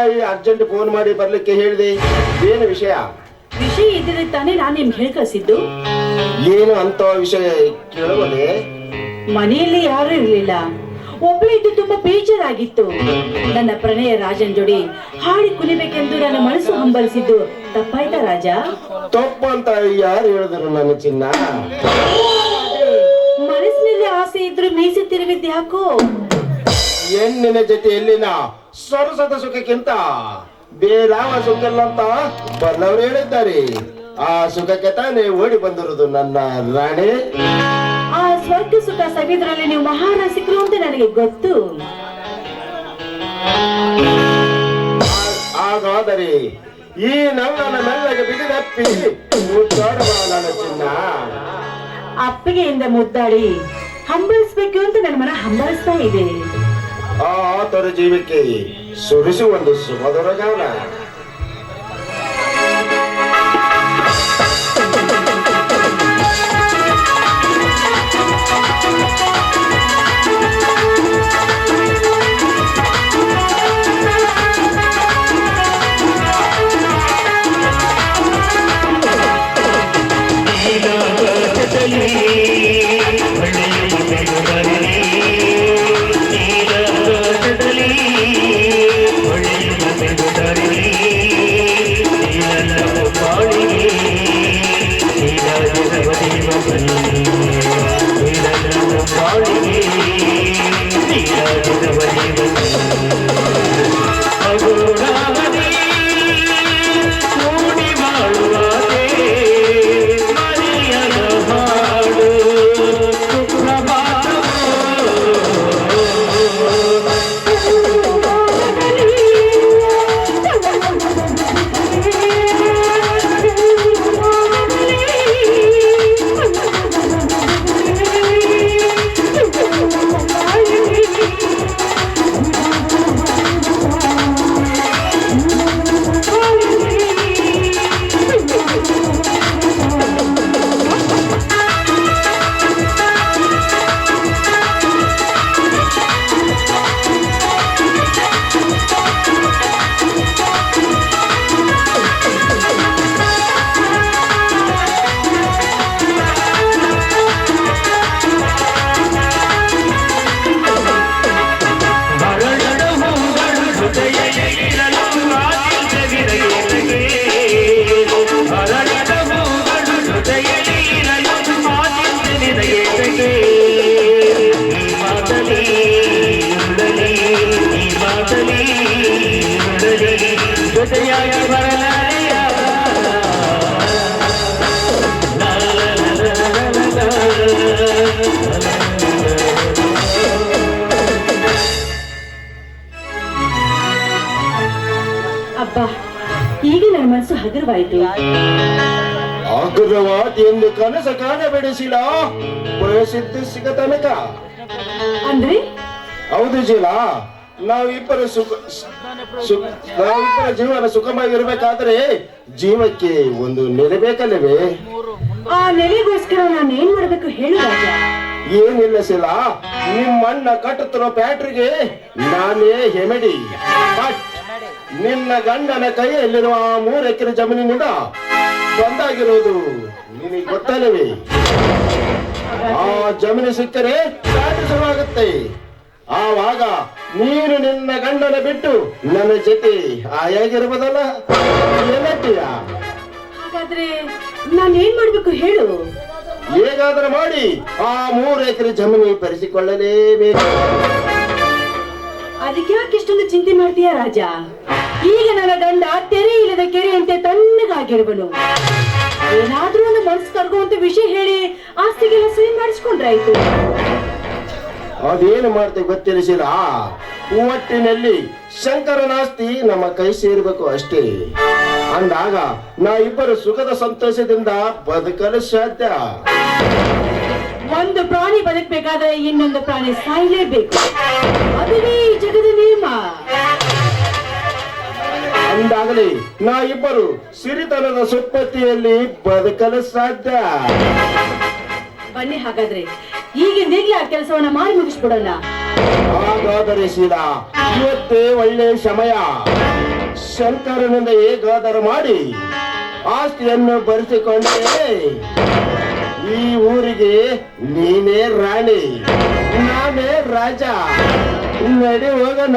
ಬೇಕಾಗಿ urgent phone ಮಾಡಿ ಬರ್ಲಿಕ್ಕೆ ಹೇಳಿದೆ. ಏನು ವಿಷಯ? ವಿಷಯ ಇದ್ರೆ ತಾನೇ ನಾನು ನಿಮ್ಗೆ ಹೇಳಿ ಕಳ್ಸಿದ್ದು. ಏನು ಅಂತ ವಿಷಯ ಕೇಳುವಲೆ ಮನೆಯಲ್ಲಿ ಯಾರು ಇರ್ಲಿಲ್ಲ. ಒಬ್ಬಳೇ ಇದ್ದು ತುಂಬಾ ಬೇಜಾರಾಗಿತ್ತು. ನನ್ನ ಪ್ರಣಯ ರಾಜನ್ ಜೋಡಿ ಹಾಡಿ ಕುಲಿಬೇಕೆಂದು ನನ್ನ ಮನಸ್ಸು ಹಂಬಲಿಸಿದ್ದು. ತಪ್ಪಾಯ್ತಾ ರಾಜ? ತಪ್ಪು ಅಂತ ಯಾರು ಹೇಳಿದ್ರು ನನ್ನ ಚಿನ್ನ? ಮನಸ್ಸಿನಲ್ಲಿ ಆಸೆ ಇದ್ರು ಮೀಸೆ ಯಾಕೋ? ಹೆಣ್ಣಿನ ಜೊತೆಯಲ್ಲಿನ ಸೊರಸದ ಸುಖಕ್ಕಿಂತ ಬೇರಾವ ಸುಖ ಇಲ್ಲ ಅಂತ ಬಲ್ಲವರು ಹೇಳಿದ್ದಾರೆ. ಆ ಸುಖಕ್ಕೆ ತಾನೇ ಓಡಿ ಬಂದಿರೋದು ನನ್ನ ರಾಣಿ. ಆ ಸ್ವರ್ಗ ಸುಖ ಸವಿದ್ರಲ್ಲಿ ನೀವು ಮಹಾರಾಸಿಕರು ಅಂತ ನನಗೆ ಗೊತ್ತು. ಹಾಗಾದರೆ ಈ ನನ್ನ ಮೆಲ್ಲಗೆ ಬಿಗಿದಪ್ಪಿ ನನ್ನ ಚಿನ್ನ? ಅಪ್ಪಿಗೆಯಿಂದ ಮುದ್ದಾಡಿ ಹಂಬಲಿಸ್ಬೇಕು ಅಂತ ನನ್ನ ಮನ ಹಂಬಲಿಸ್ತಾ ಇದೆ. ಆ ಆತರ ಜೀವಕ್ಕೆ ಸುರಿಸುವ ಒಂದು ಸುಮಧುರ ಗಾನ. ಹಗುರವಾಯ್ತು ಎಂದು ಕನಸ ಕಾಣಬೇಡಿಸಿಲ್ಲ ಬಯಸಿದ್ದು ಸಿಗ ತನಕ. ಅಂದ್ರೆ? ಹೌದು ಶೀಲ ನಾವಿಬ್ಬರ ಸುಖ ಸು- ನಾವಿಬ್ಬರ ಜೀವನ ಸುಖವಾಗಿರ್ಬೇಕಾದ್ರೆ ಜೀವಕ್ಕೆ ಒಂದು ನೆಲೆ ಬೇಕಲ್ಲವೇ? ಆ ನೆಲೆಗೋಸ್ಕರ ನಾನು ಏನ್ ಮಾಡ್ಬೇಕು ಹೇಳಿ ರಾಜ. ಏನಿಲ್ಲ ಶಿಲಾ ನಿಮ್ಮಣ್ಣ ಕಟ್ಟುತ್ತಿರೋ ಪ್ಯಾಟ್ರಿಗೆ ನಾನೇ ಹೆಮಡಿ ಬಟ್ ನಿನ್ನ ಗಂಡನ ಕೈಯಲ್ಲಿರುವ ಆ ಮೂರು ಎಕರೆ ಜಮೀನಿನಿಂದ ಬಂದಾಗಿರುವುದು ನಿನಗೆ ಗೊತ್ತಲ್ಲವೇ? ಆ ಜಮೀನು ಸಿಕ್ಕರೆ ಶುರುವಾಗುತ್ತೆ ಆವಾಗ ನೀನು ನಿನ್ನ ಗಂಡನ ಬಿಟ್ಟು ನನ್ನ ಜೊತೆ ಆಯಾಗಿರ್ಬೋದಲ್ಲ ಹಾಗಾದ್ರೆ ನಾನು ಏನ್ ಮಾಡ್ಬೇಕು ಹೇಳು? ಹೇಗಾದ್ರೂ ಮಾಡಿ ಆ ಮೂರು ಎಕರೆ ಜಮೀನು ಬರೆಸಿಕೊಳ್ಳಲೇಬೇಕು ಅದಕ್ಕೆ ಯಾಕೆ ಇಷ್ಟೊಂದು ಚಿಂತೆ ಮಾಡ್ತೀಯಾ ರಾಜ? ಈಗ ನನ್ನ ಗಂಡ ತೆರೆ ಇಲ್ಲದ ಕೆರೆಯಂತೆ ತಣ್ಣಗಾಗಿರುವನು. ಏನಾದ್ರೂ ಒಂದು ಮನಸ್ಸು ಕರ್ಗುವಂತ ವಿಷಯ ಹೇಳಿ ಆಸ್ತಿಗೆಲ್ಲ ಸಹಿ ಮಾಡಿಸ್ಕೊಂಡ್ರಾಯ್ತು. ಅದೇನು ಮಾಡ್ತೇವೆ ಗೊತ್ತಿರಿಸಿಲ್ಲ ಒಟ್ಟಿನಲ್ಲಿ ಶಂಕರನಾಸ್ತಿ ನಮ್ಮ ಕೈ ಸೇರ್ಬೇಕು ಅಷ್ಟೇ. ಅಂದಾಗ ನಾ ಇಬ್ಬರು ಸುಖದ ಸಂತೋಷದಿಂದ ಬದುಕಲು ಸಾಧ್ಯ. ಒಂದು ಪ್ರಾಣಿ ಬದುಕಬೇಕಾದ್ರೆ ಇನ್ನೊಂದು ಪ್ರಾಣಿ ಸಾಯಲೇಬೇಕು. ಅದುವೇ ಈ ಜಗದ ನಿಯಮ. ಅಂದಾಗಲೇ ನಾ ಇಬ್ಬರು ಸಿರಿತನದ ಸುಪ್ಪತ್ತಿಯಲ್ಲಿ ಬದುಕಲು ಸಾಧ್ಯ. ಬನ್ನಿ ಹಾಗಾದ್ರೆ ಈಗ ನೀಗ್ಲೇ ಆ ಕೆಲಸವನ್ನ ಮಾಡಿ ಮುಗಿಸ್ಬಿಡೋಣ. ಹಾಗಾದರೆ ಶೀಲಾ ಇವತ್ತೇ ಒಳ್ಳೆ ಸಮಯ. ಶಂಕರನಿಂದ ಹೇಗಾದರೂ ಮಾಡಿ ಆಸ್ತಿಯನ್ನು ಬರೆಸಿಕೊಂಡೇ. ಈ ಊರಿಗೆ ನೀನೇ ರಾಣಿ ನಾನೇ ರಾಜ. ನಡಿ ಹೋಗೋಣ.